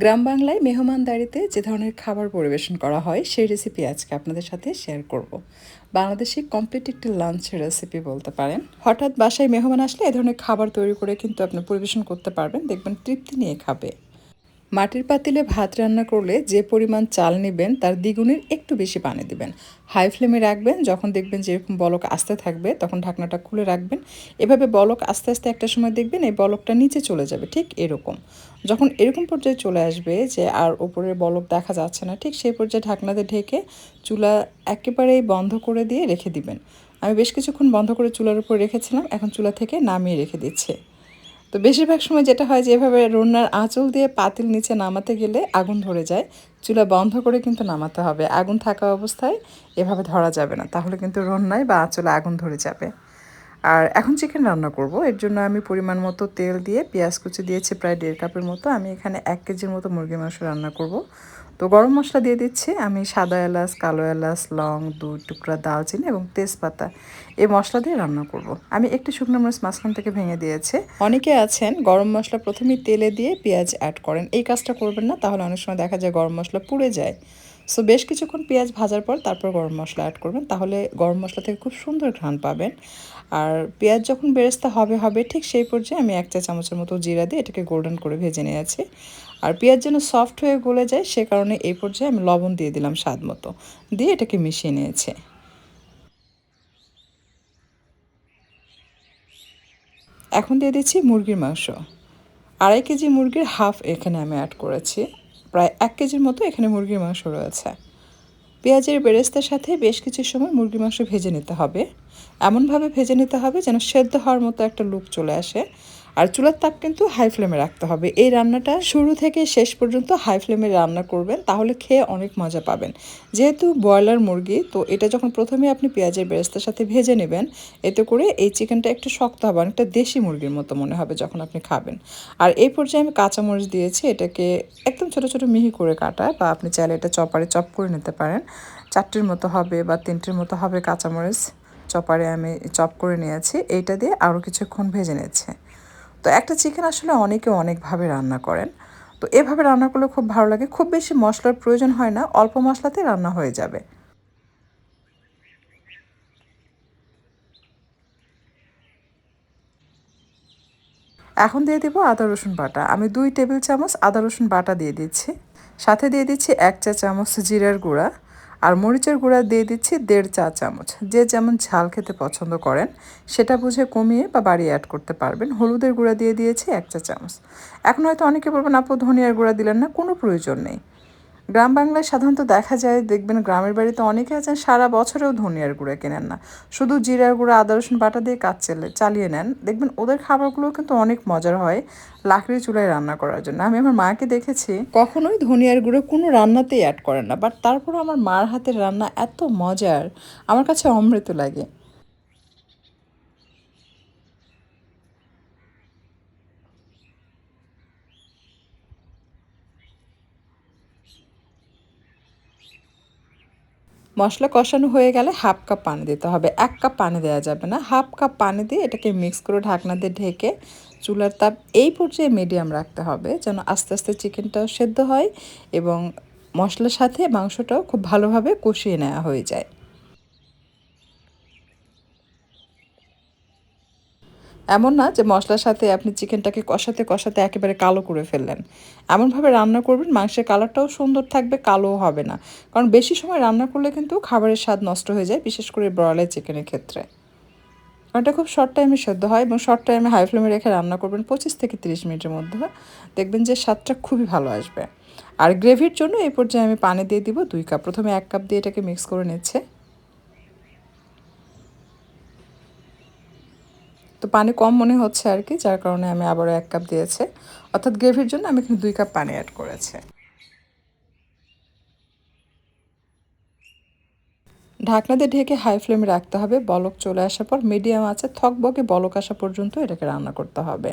গ্রাম বাংলায় মেহমানদারিতে যে ধরনের খাবার পরিবেশন করা হয়, সেই রেসিপি আজকে আপনাদের সাথে শেয়ার করব। বাংলাদেশে কমপ্লিট একটি লাঞ্চের রেসিপি বলতে পারেন। হঠাৎ বাসায় মেহমান আসলে এ ধরনের খাবার তৈরি করে কিন্তু আপনি পরিবেশন করতে পারবেন। দেখবেন তৃপ্তি নিয়ে খাবে। মাটির পাতিলে ভাত রান্না করলে যে পরিমাণ চাল নেবেন, তার দ্বিগুণের একটু বেশি পানি দিবেন। হাই ফ্লেমে রাখবেন, যখন দেখবেন যে এরকম বলক আসতে থাকবে, তখন ঢাকনাটা খুলে রাখবেন। এভাবে বলক আস্তে আস্তে একটা সময় দেখবেন, এই বলকটা নিচে চলে যাবে, ঠিক এরকম। যখন এরকম পর্যায়ে চলে আসবে যে আর ওপরের বলক দেখা যাচ্ছে না, ঠিক সেই পর্যায়ে ঢাকনাতে ঢেকে চুলা একেবারেই বন্ধ করে দিয়ে রেখে দিবেন। আমি বেশ কিছুক্ষণ বন্ধ করে চুলার উপর রেখেছিলাম, এখন চুলা থেকে নামিয়ে রেখে দিচ্ছে। তো বেশিরভাগ সময় যেটা হয় যে, এভাবে রান্নার আঁচল দিয়ে পাতিল নিচে নামাতে গেলে আগুন ধরে যায়। চুলা বন্ধ করে কিন্তু নামাতে হবে। আগুন থাকা অবস্থায় এভাবে ধরা যাবে না। তাহলে কিন্তু রান্নায় বা আঁচলে আগুন ধরে যাবে। আর এখন চিকেন রান্না করব। এর জন্য আমি পরিমাণ মতো তেল দিয়ে পেঁয়াজ কুচি দিয়েছি, প্রায় দেড় কাপের মতো। আমি এখানে এক কেজির মতো মুরগি মাংস রান্না করব। তো গরম মশলা দিয়ে দিচ্ছি। আমি সাদা এলাচ, কালো এলাচ, লং, দুই টুকরা দালচিনি এবং তেজপাতা এই মশলা দিয়ে রান্না করব। আমি একটু শুকনো মরিচ মাঝখান থেকে ভেঙে দিয়েছে। অনেকে আছেন গরম মশলা প্রথমেই তেলে দিয়ে পেঁয়াজ অ্যাড করেন। এই কাজটা করবেন না, তাহলে অনেক সময় দেখা যায় গরম মশলা পুড়ে যায়। সো বেশ কিছুক্ষণ পেঁয়াজ ভাজার পর তারপর গরম মশলা অ্যাড করবেন, তাহলে গরম মশলা থেকে খুব সুন্দর ঘ্রাণ পাবেন। আর পেঁয়াজ যখন বেরেস্তা হবে হবে, ঠিক সেই পর্যায়ে আমি এক চা চামচের মতো জিরা দিয়ে এটাকে গোল্ডেন করে ভেজে নিয়েছি আর পেঁয়াজ যেন সফট হয়ে গলে যায়, সে কারণে এই পর্যায়ে আমি লবণ দিয়ে দিলাম স্বাদ মতো। দিয়ে এটাকে মিশিয়ে নিয়েছে। এখন দিয়ে দিচ্ছি মুরগির মাংস। আড়াই কেজি মুরগির হাফ এখানে আমি অ্যাড করেছি। প্রায় এক কেজির মতো এখানে মুরগির মাংস রয়েছে। পেঁয়াজের বেরেস্তার সাথে বেশ কিছু সময় মুরগি মাংস ভেজে নিতে হবে। এমনভাবে ভেজে নিতে হবে যেন সেদ্ধ হওয়ার মতো একটা লুক চলে আসে। আর চুলার তাপ কিন্তু হাই ফ্লেমে রাখতে হবে। এই রান্নাটা শুরু থেকে শেষ পর্যন্ত হাই ফ্লেমে রান্না করবেন, তাহলে খেয়ে অনেক মজা পাবেন। যেহেতু ব্রয়লার মুরগি, তো এটা যখন প্রথমে আপনি পেঁয়াজের বেরেস্তার সাথে ভেজে নেবেন, এতে করে এই চিকেনটা একটু শক্ত হবে, অনেকটা দেশি মুরগির মতো মনে হবে যখন আপনি খাবেন। আর এই পর্যায়ে আমি কাঁচামরিচ দিয়েছি, এটাকে একদম ছোট ছোট মিহি করে কাটা, বা আপনি চাইলে এটা চপারে চপ করে নিতে পারেন। চারটির মতো হবে বা তিনটির মতো হবে কাঁচামরিচ, চপারে আমি চপ করে নিয়েছি। এইটা দিয়ে আরও কিছুক্ষণ ভেজে নিচ্ছে। তো একটা চিকেন আসলে অনেকে অনেকভাবে রান্না করেন। তো এভাবে রান্না করলে খুব ভালো লাগে। খুব বেশি মশলার প্রয়োজন হয় না, অল্প মশলাতে রান্না হয়ে যাবে। এখন দিয়ে দেবো আদা, রসুন বাটা। আমি দুই টেবিল চামচ আদা, রসুন বাটা দিয়ে দিচ্ছি। সাথে দিয়ে দিচ্ছি এক চা চামচ জিরার গুঁড়া। আর মরিচের গুঁড়া দিয়ে দিচ্ছি দেড় চা চামচ। যে যেমন ঝাল খেতে পছন্দ করেন, সেটা বুঝে কমিয়ে বা বাড়ি অ্যাড করতে পারবেন। হলুদের গুঁড়া দিয়ে দিয়েছি এক চা চামচ। এখন হয়তো অনেকে বলবেন, আপু, ধনিয়ার গুঁড়া দিলেন না, কোনো প্রয়োজন নেই। গ্রাম বাংলায় সাধারণত দেখা যায়, দেখবেন গ্রামের বাড়িতে অনেকে আছেন, সারা বছরেও ধনিয়ার গুঁড়া কেনেন না। শুধু জিরার গুঁড়া, আদা, রসুন, বাটা দিয়ে কাজ চালে, চালিয়ে নেন। দেখবেন ওদের খাবারগুলো কিন্তু অনেক মজার হয় লাকড়ি চুলায় রান্না করার জন্য। আমি আমার মাকে দেখেছি, কখনোই ধনিয়ার গুঁড়ো কোনো রান্নাতেই অ্যাড করেন না বাট তারপর আমার মার হাতের রান্না এত মজার, আমার কাছে অমৃত লাগে। মশলা কষানো হয়ে গেলে হাফ কাপ পানি দিতে হবে। এক কাপ পানি দেওয়া যাবে না। হাফ কাপ পানি দিয়ে এটাকে মিক্স করে ঢাকনা দিয়ে ঢেকে চুলার তাপ এই পর্যায়ে মিডিয়াম রাখতে হবে যেন আস্তে আস্তে চিকেনটাও সেদ্ধ হয় এবং মশলার সাথে মাংসটাও খুব ভালোভাবে কষিয়ে নেওয়া হয়ে যায়। এমন না যে মশলার সাথে আপনি চিকেনটাকে কষাতে কষাতে একেবারে কালো করে ফেললেন। এমনভাবে রান্না করবেন, মাংসের কালারটাও সুন্দর থাকবে কালোও হবে না। কারণ বেশি সময় রান্না করলে কিন্তু খাবারের স্বাদ নষ্ট হয়ে যায়, বিশেষ করে ব্রয়লার চিকেনের ক্ষেত্রে। এটা খুব শর্ট টাইমে সেদ্ধ হয় এবং শর্ট টাইমে হাই ফ্লেমে রেখে রান্না করবেন পঁচিশ থেকে তিরিশ মিনিটের মধ্যে। দেখবেন যে স্বাদটা খুবই ভালো আসবে। আর গ্রেভির জন্য এই পর্যায়ে আমি পানি দিয়ে দিব দুই কাপ প্রথমে এক কাপ দিয়ে এটাকে মিক্স করে নিচ্ছে। তো পানি কম মনে হচ্ছে আর কি, যার কারণে আমি আবারও এক কাপ দিয়েছি। অর্থাৎ গ্রেভির জন্য আমি এখানে দুই কাপ পানি অ্যাড করেছি। ঢাকনা দিয়ে ঢেকে হাই ফ্লেমে রাখতে হবে। বলক চলে আসার পর মিডিয়াম আছে থকবকে বলক আসা পর্যন্ত এটাকে রান্না করতে হবে।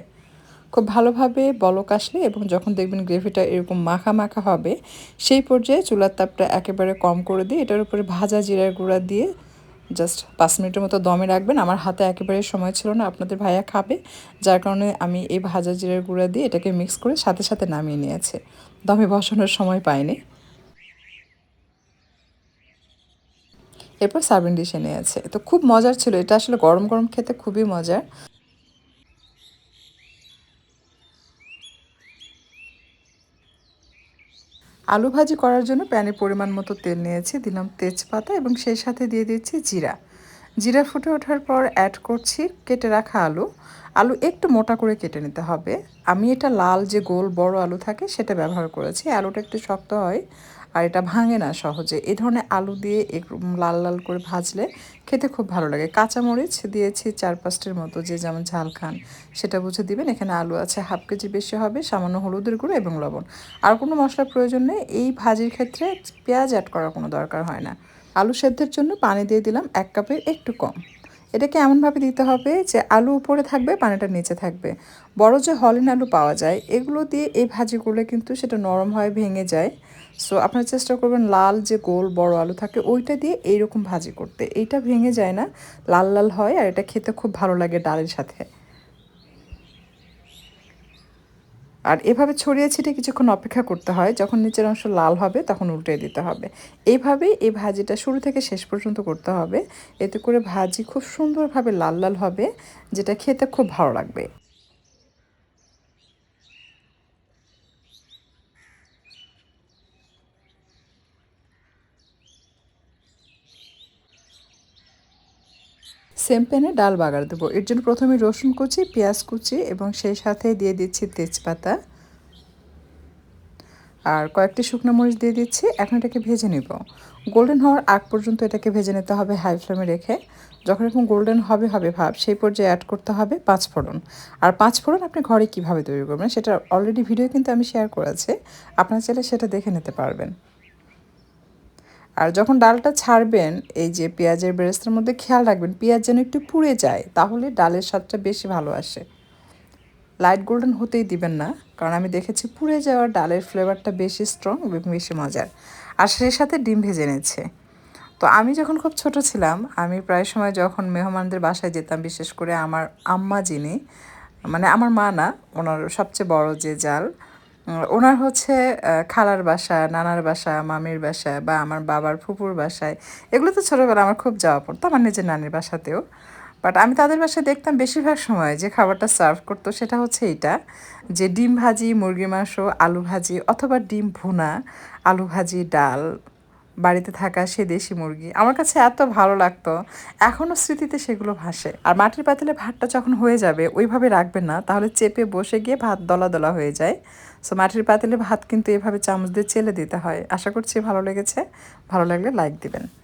খুব ভালোভাবে বলক আসলে এবং যখন দেখবেন গ্রেভিটা এরকম মাখা মাখা হবে, সেই পর্যায়ে চুলার তাপটা একেবারে কম করে দিয়ে এটার উপরে ভাজা জিরার গুঁড়া দিয়ে জাস্ট পাঁচ মিনিটের মতো দমে রাখবেন। আমার হাতে একেবারে সময় ছিল না, আপনাদের ভাইয়া খাবে। যার কারণে আমি এই ভাজা জিরের গুঁড়া দিয়ে এটাকে মিক্স করে সাথে সাথে নামিয়ে নিয়েছে। দমে বসানোর সময় পাইনি। এরপর সার্ভিং ডিশে নিয়েছে। তো খুব মজার ছিল। এটা আসলে গরম গরম খেতে খুবই মজার। আলু ভাজি করার জন্য প্যানে পরিমাণ মতো তেল নিয়েছি, দিলাম তেজপাতা এবং সেই সাথে দিয়ে দিচ্ছি জিরা। জিরা ফুটে ওঠার পর অ্যাড করছি কেটে রাখা আলু। আলু একটু মোটা করে কেটে নিতে হবে। আমি এটা লাল যে গোল বড় আলু থাকে সেটা ব্যবহার করেছি। আলুটা একটু শক্ত হয়। আর এটা ভাঙে না সহজে। এই ধরনের আলু দিয়ে লাল লাল করে ভাজলে খেতে খুব ভালো লাগে। কাঁচামরিচ দিয়েছি চার পাঁচটির মতো, যে যেমন ঝাল খান। সেটা বুঝে দিবেন, এখানে আলু আছে হাফ কেজি বেশি হবে, সামান্য হলুদের গুঁড়ো এবং লবণ। আর কোনো মশলার প্রয়োজন নেই, এই ভাজির ক্ষেত্রে পেঁয়াজ অ্যাড করার কোনো দরকার হয় না। আলু সেদ্ধের জন্য পানি দিয়ে দিলাম এক কাপের একটু কম। এটাকে এমনভাবে দিতে হবে যে আলু উপরে থাকবে, পানিটা নিচে থাকবে। বড় যে হলিন আলু পাওয়া যায়, এগুলো দিয়ে এই ভাজিগুলো কিন্তু সেটা নরম হয় ভেঙে যায়। সো আপনারা চেষ্টা করবেন লাল যে গোল বড় আলু থাকে, ওইটা দিয়ে এইরকম ভাজি করতে। এইটা ভেঙে যায় না, লাল লাল হয় আর এটা খেতে খুব ভালো লাগে ডালের সাথে। আর এভাবে ছড়িয়ে ছিটে কিছুক্ষণ অপেক্ষা করতে হয়, যখন নিচের অংশ লাল হবে তখন উল্টে দিতে হবে। এইভাবেই এই ভাজিটা শুরু থেকে শেষ পর্যন্ত করতে হবে। এতে করে ভাজি খুব সুন্দরভাবে লাল লাল হবে, যেটা খেতে খুব ভালো লাগবে। সেম প্যানে ডাল বাগার দেবো। এর জন্য প্রথমে রসুন কুচি, পেঁয়াজ কুচি এবং সেই সাথে দিয়ে দিচ্ছি তেজপাতা। আর কয়েকটি শুকনো মরিচ দিয়ে দিচ্ছি। এখন এটাকে ভেজে নিব। গোল্ডেন হওয়ার আগ পর্যন্ত এটাকে ভেজে নিতে হবে হাই ফ্লেমে রেখে। যখন এরকম গোল্ডেন হবে হবে ভাব, সেই পর্যায়ে অ্যাড করতে হবে পাঁচ ফোড়ন। আর পাঁচ ফোড়ন আপনি ঘরে কীভাবে তৈরি করবেন, সেটা অলরেডি ভিডিও কিন্তু আমি শেয়ার করেছি। আপনার চাইলে সেটা দেখে নিতে পারবেন। আর যখন ডালটা ছাড়বেন, এই যে পেঁয়াজের বেরেস্তার মধ্যে খেয়াল রাখবেন, পেঁয়াজ যেন একটু পুড়ে যায়, তাহলে ডালের স্বাদটা বেশি ভালো আসে। লাইট গোল্ডেন হতেই দিবেন না, কারণ আমি দেখেছি পুড়ে যাওয়া ডালের ফ্লেভারটা বেশি স্ট্রং এবং বেশি মজার। আর সেই সাথে ডিম ভেজে নিচ্ছে। তো আমি যখন খুব ছোট ছিলাম, আমি প্রায় সময় যখন মেহমানদের বাসায় যেতাম, বিশেষ করে আমার আম্মা যিনি মানে আমার মা না, ওনার সবচেয়ে বড় যে জাল ওনার হচ্ছে খালার বাসা, নানার বাসা, মামির বাসা বা আমার বাবার ফুপুর বাসায়। এগুলো তো ছোটোবেলা আমার খুব যাওয়া পড়তো, আমার নিজের নানির বাসাতেও। বাট আমি তাদের বাসায় দেখতাম বেশিরভাগ সময় যে খাবারটা সার্ভ করতো সেটা হচ্ছে এইটা, যে ডিম ভাজি মুরগি মাংস, আলু ভাজি অথবা ডিম ভুনা, আলু ভাজি, ডাল বাড়িতে থাকা সে দেশি মুরগি। আমার কাছে এত ভালো লাগতো। এখনও স্মৃতিতে সেগুলো ভাসে। আর মাটির পাতিলে ভাতটা যখন হয়ে যাবে, ওইভাবে রাখবেন না। তাহলে চেপে বসে গিয়ে ভাত দলা দলা হয়ে যায়। সো মাটির পাতিলে ভাত কিন্তু এভাবে চামচ দিয়ে চেলে দিতে হয়। আশা করছি ভালো লেগেছে। ভালো লাগলে লাইক দিবেন।